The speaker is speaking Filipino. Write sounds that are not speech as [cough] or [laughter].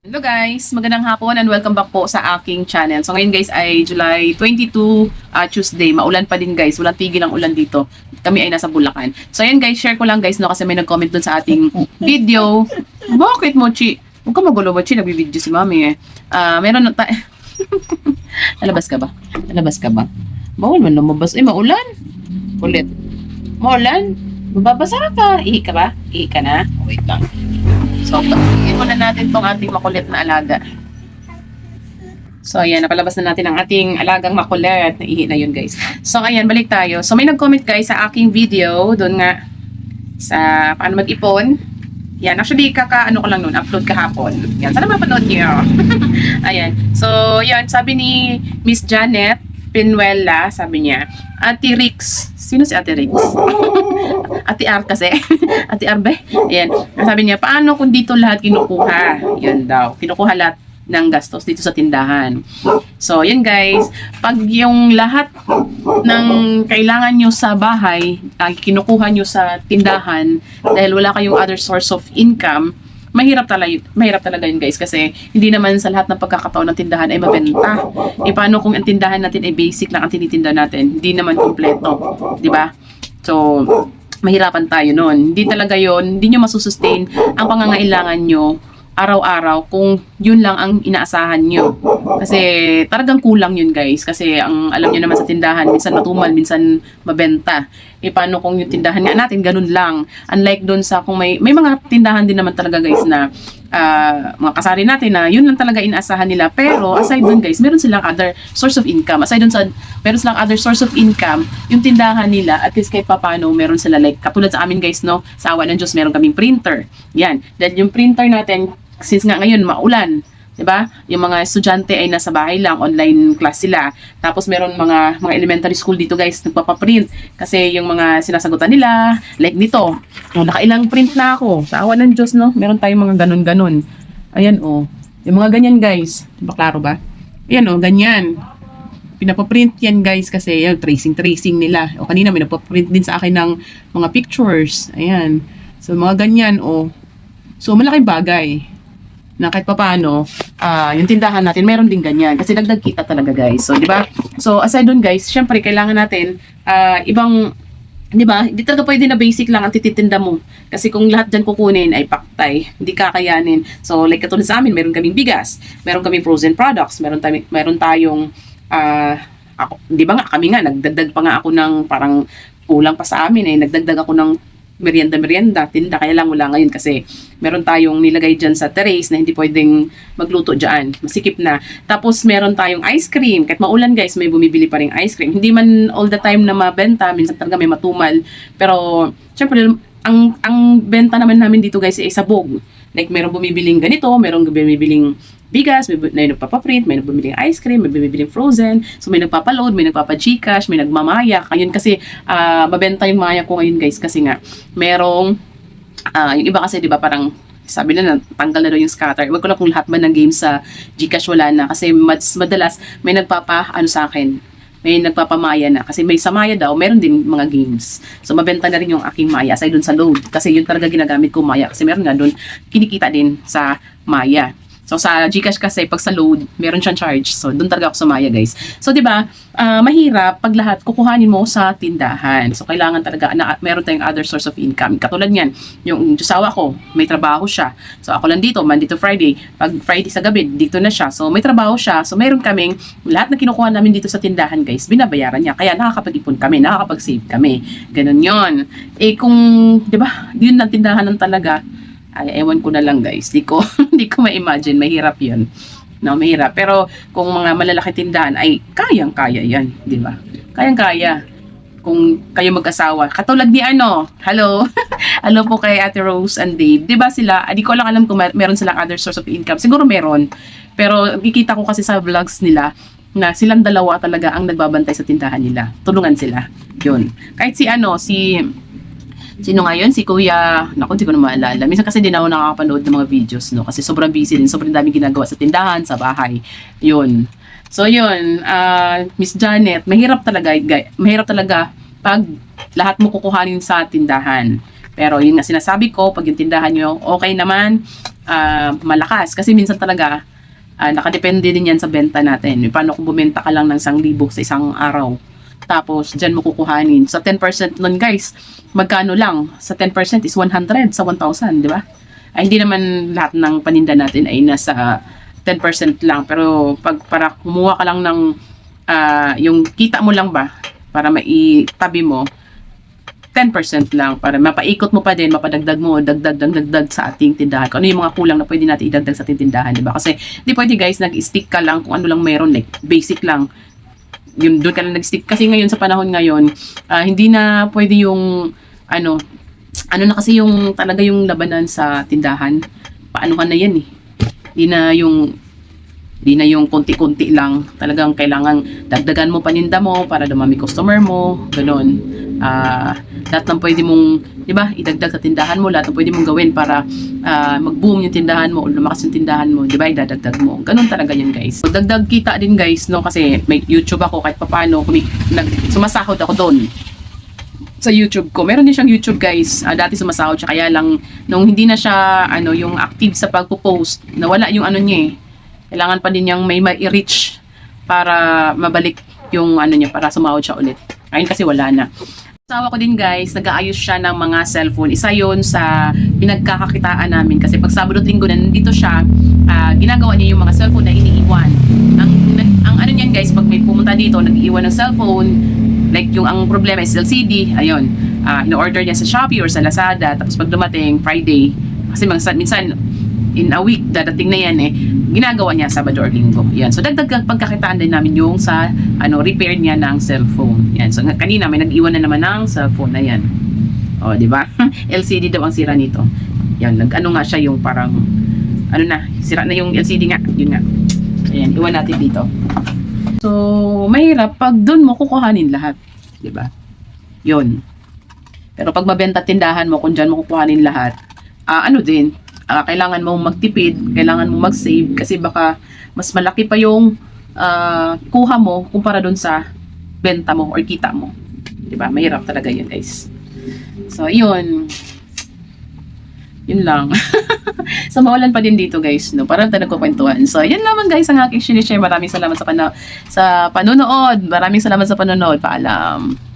Hello guys, magandang hapon and welcome back po sa aking channel. So ngayon guys ay July 22, ah, Tuesday. Maulan pa din guys, walang tigil ang ulan dito. Kami ay nasa Bulacan. So ayan guys, share ko lang guys no kasi may nag-comment dun sa ating [laughs] video. Bakit mo, Chi? Huwag ka magulo ba, Chi? Nagbibideo si Mami eh. Ah, meron na tayo. [laughs] Nalabas ka ba? Nalabas ka ba? Bawal man lumabas. Eh, maulan. Ulit. Maulan? Babasa ka. Ihi ka ba? Ihi ka na? Wait lang. So, muna natin tong ating makulit na alaga. So, ayan, napalabas na natin ang ating alagang makulit. Naihi na yun, guys. So, ayan, balik tayo. So, may nag-comment, guys, sa aking video. Doon nga, sa paano mag-ipon. Yan, actually, kaka, ano ko lang nun, upload kahapon. Yan, sana mapanood niyo. [laughs] ayan. So, yan, sabi ni Miss Janet Pinuela, sabi niya, Ate Rix. Sino si Ate Rix? [laughs] Ate R kasi. [laughs] Ate R ba? Ayan. Sabi niya, paano kung dito lahat kinukuha? Yan daw. Kinukuha lahat ng gastos dito sa tindahan. So, yan guys. Pag yung lahat ng kailangan nyo sa bahay, uh, kinukuha nyo sa tindahan, dahil wala kayong other source of income, mahirap talaga, mahirap talaga yun guys kasi hindi naman sa lahat ng pagkakataon ng tindahan ay mabenta. E paano kung ang tindahan natin ay basic lang ang tinitinda natin? Hindi naman kompleto, 'di ba? So, mahirapan tayo noon. Hindi talaga yon, hindi nyo masusustain ang pangangailangan nyo araw-araw kung yun lang ang inaasahan nyo. Kasi talagang kulang yun guys. Kasi ang alam nyo naman sa tindahan, minsan matumal, minsan mabenta. E paano kung yung tindahan nga natin, ganun lang. Unlike doon sa kung may, may mga tindahan din naman talaga guys na ah, mga kasari natin na yun lang talaga inaasahan nila. Pero aside doon guys, meron silang other source of income. Aside doon sa meron silang other source of income, yung tindahan nila at least kahit papano meron sila like katulad sa amin guys no, sa awa ng Diyos meron kaming printer. Yan. Dahil yung printer natin since nga ngayon maulan, 'di ba? Yung mga estudyante ay nasa bahay lang, online class sila. Tapos meron mga mga elementary school dito guys, nagpapa-print kasi yung mga sinasagutan nila, like nito. Oh, nakailang print na ako. Sa awa ng Diyos, no? Meron tayong mga ganun-ganun. Ayan oh. Yung mga ganyan guys, di ba klaro ba? Ayan oh, ganyan. Pinapaprint yan guys kasi yung tracing-tracing nila. O kanina may nagpaprint din sa akin ng mga pictures. Ayan. So mga ganyan oh. So malaking bagay na kahit papaano, ah yung tindahan natin, meron din ganyan. Kasi dagdag kita talaga, guys. So, di ba? So, aside dun, guys, syempre, kailangan natin, ah ibang, di ba? Hindi talaga pwede na basic lang ang tititinda mo. Kasi kung lahat dyan kukunin ay paktay, hindi kakayanin. So, like katulad sa amin, meron kaming bigas, meron kaming frozen products, meron, tayong, meron tayong, ah ako, di ba nga, kami nga, nagdagdag pa nga ako ng parang kulang pa sa amin eh, nagdagdag ako ng merienda-merienda, tinda, kaya lang wala ngayon kasi meron tayong nilagay dyan sa terrace na hindi pwedeng magluto dyan. Masikip na. Tapos meron tayong ice cream. Kahit maulan guys, may bumibili pa rin ice cream. Hindi man all the time na mabenta, minsan talaga may matumal. Pero, syempre, ang, ang benta naman namin dito guys ay sabog. Like, meron bumibiling ganito, meron bumibiling bigas, may, may nagpapaprint, may nagbumiling ice cream, may bumibiling frozen, so may nagpapaload, may nagpapa-gcash, may nagmamaya. Ayun kasi, ah, mabenta yung maya ko ngayon guys kasi nga, merong, ah, yung iba kasi di ba parang, sabi na tanggal na daw yung scatter. Wag ko na kung lahat man ng games sa Gcash wala na kasi mas madalas may nagpapa ano sa akin may nagpapamaya na. Kasi may sa Maya daw meron din mga games. So mabenta na rin yung aking Maya aside dun sa load. Kasi yun talaga ginagamit ko Maya. Kasi meron nga dun kinikita din sa Maya So sa GCash kasi pag sa load, meron siyang charge. So doon talaga ako sumaya, guys. So 'di ba? ah, mahirap pag lahat kukuhanin mo sa tindahan. So kailangan talaga na meron tayong other source of income. Katulad niyan, yung josawa ko, may trabaho siya. So ako lang dito, Monday to Friday. Pag Friday sa gabi, dito na siya. So may trabaho siya. So meron kaming lahat na kinukuha namin dito sa tindahan, guys, binabayaran niya. Kaya nakakapag-ipon kami, nakakapag-save kami. Ganun 'yon. Eh kung 'di ba, yun lang tindahan ng talaga ay ewan ko na lang guys. Di ko [laughs] di ko ma-imagine, mahirap 'yun. No, mahirap. Pero kung mga malalaki tindahan ay kayang-kaya 'yan, di ba? Kayang-kaya. Kung kayo mag-asawa. Katulad ni ano, hello. [laughs] hello po kay Ate Rose and Dave. 'Di ba sila? Di ko lang alam kung mer- meron silang other source of income. Siguro meron. Pero kikita ko kasi sa vlogs nila na silang dalawa talaga ang nagbabantay sa tindahan nila. Tulungan sila. 'Yun. Kahit si ano, si Sino nga yun? Si Kuya, naku, hindi ko na maalala. Minsan kasi din ako nakakapanood ng mga videos, no? Kasi sobrang busy din, sobrang dami ginagawa sa tindahan, sa bahay. Yun. So, yun, ah, Miss Janet, mahirap talaga, guy, mahirap talaga pag lahat mo kukuhanin sa tindahan. Pero yun nga sinasabi ko, pag yung tindahan nyo okay naman, ah, malakas. Kasi minsan talaga, ah, nakadepende din yan sa benta natin. Paano kung bumenta ka lang ng 1,000 sa isang araw? Tapos, dyan mo kukuhanin. Sa 10% nun, guys, magkano lang? Sa 10% is 100 sa 1,000, di ba? Ay, hindi naman lahat ng paninda natin ay nasa 10% lang. Pero, pag para kumuha ka lang ng, ah, yung kita mo lang ba, para maitabi mo, 10% lang para mapaikot mo pa din, mapadagdag mo, dagdag, dagdag, dagdag sa ating tindahan. Kung ano yung mga kulang na pwede natin idagdag sa ating tindahan, di ba? Kasi di pwede guys, nag-stick ka lang kung ano lang meron, like basic lang. Yun, doon ka lang nag-stick. Kasi ngayon, sa panahon ngayon, ah, hindi na pwede yung, ano, ano na kasi yung talaga yung labanan sa tindahan. Paanuhan na yan eh. Hindi na yung Di na yung konti-konti lang. Talagang kailangan dagdagan mo paninda mo para dumami customer mo. Ganon. Ah, lahat ng pwede mong, di ba, idagdag sa tindahan mo. Lahat ng pwede mong gawin para ah, mag-boom yung tindahan mo o lumakas yung tindahan mo. Di ba, idadagdag mo. Ganon talaga yun, guys. So, dagdag kita din, guys, no? Kasi may YouTube ako kahit papano. Kumi- nag- sumasahod ako doon sa YouTube ko. Meron din siyang YouTube guys. Ah, dati sumasahod siya kaya lang nung hindi na siya ano yung active sa pagpo-post, nawala yung ano niya eh. Kailangan pa din niyang may ma-reach para mabalik yung ano niya para sumahod siya ulit. Ngayon kasi wala na. Asawa ko din guys, nag-aayos siya ng mga cellphone. Isa yon sa pinagkakakitaan namin kasi pag Sabado at Linggo na nandito siya, ah, ginagawa niya yung mga cellphone na iniiwan. Ang, ang ano niyan guys, pag may pumunta dito, nag-iiwan ng cellphone, like yung ang problema is LCD, ayun, ah, in-order niya sa Shopee or sa Lazada, tapos pag dumating Friday, kasi minsan, minsan in a week, dadating na yan eh, ginagawa niya Sabado or Linggo. Yan. So, dagdag pagkakitaan din namin yung sa, ano, repair niya ng cellphone. Yan. So, kanina may nag-iwan na naman ng cellphone na yan. O, di ba? [laughs] LCD daw ang sira nito. Yan. Nag-ano nga siya yung parang, ano na, sira na yung LCD nga. Yun nga. Ayan, iwan natin dito. So, mahirap pag doon mo kukuhanin lahat. Di ba? Yun. Pero pag mabenta tindahan mo, kung dyan mo kukuhanin lahat, ah, ano din, ah, kailangan mo magtipid, kailangan mo mag-save kasi baka mas malaki pa yung ah, kuha mo kumpara doon sa benta mo or kita mo. 'Di ba? Mahirap talaga 'yun, guys. So, 'yun. Yun lang. [laughs] so, mawalan pa din dito, guys, no? Parang tayo nagkukwentuhan. So, yan naman, guys, ang aking sinishare. Maraming salamat sa, pana sa panonood. Maraming salamat sa panonood. Paalam.